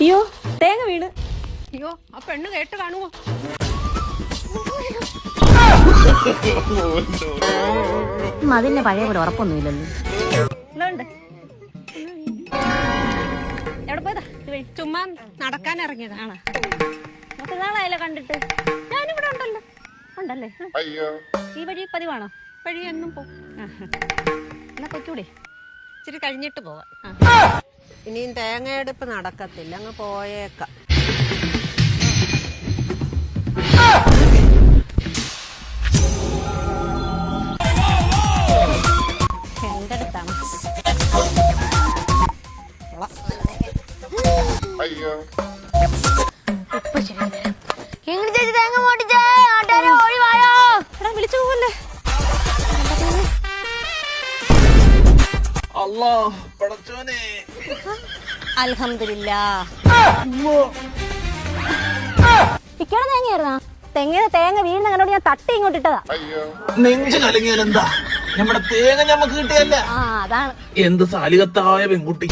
അയ്യോ തേങ്ങ വീണ്. അയ്യോ ആ പെണ്ണ് കേട്ട് കാണുമോ അതിന്റെ പഴയ പോലെ ഉറപ്പൊന്നുമില്ലല്ലോ. എവിടെ പോയതാ? ചുമ്മാ നടക്കാൻ ഇറങ്ങിയതാണ്. നാളായല്ലോ കണ്ടിട്ട്. ഞാനിവിടെ ഉണ്ടല്ലോ. ഉണ്ടല്ലേ? ഈ വഴി പതിവാണോ? വഴി എന്നും പോ എന്നാ കൊച്ചൂടെ ഇച്ചിരി കഴിഞ്ഞിട്ട് പോവാം. ഇനിയും തേങ്ങയെടുപ്പ് നടക്കത്തില്ല. അങ്ങ് പോയേക്കാം. എങ്ങനെ ചേച്ചി തേങ്ങ പൊട്ടിച്ചേ? അല്ലാ പടച്ചോനെ. അൽഹംദുലില്ലാ. ഇക്കട തേങ്ങയായിരുന്നാ? തെങ്ങിന് തേങ്ങ വീഴുന്ന കണ്ടോട് ഞാൻ തട്ടി ഇങ്ങോട്ട് ഇട്ടതാ. നെഞ്ച് കലങ്ങിയാലെന്താ നമ്മുടെ തേങ്ങ നമുക്ക് കിട്ടിയല്ല ആ അതാണ്. എന്ത് സാലികത്തായ പെൺകുട്ടി.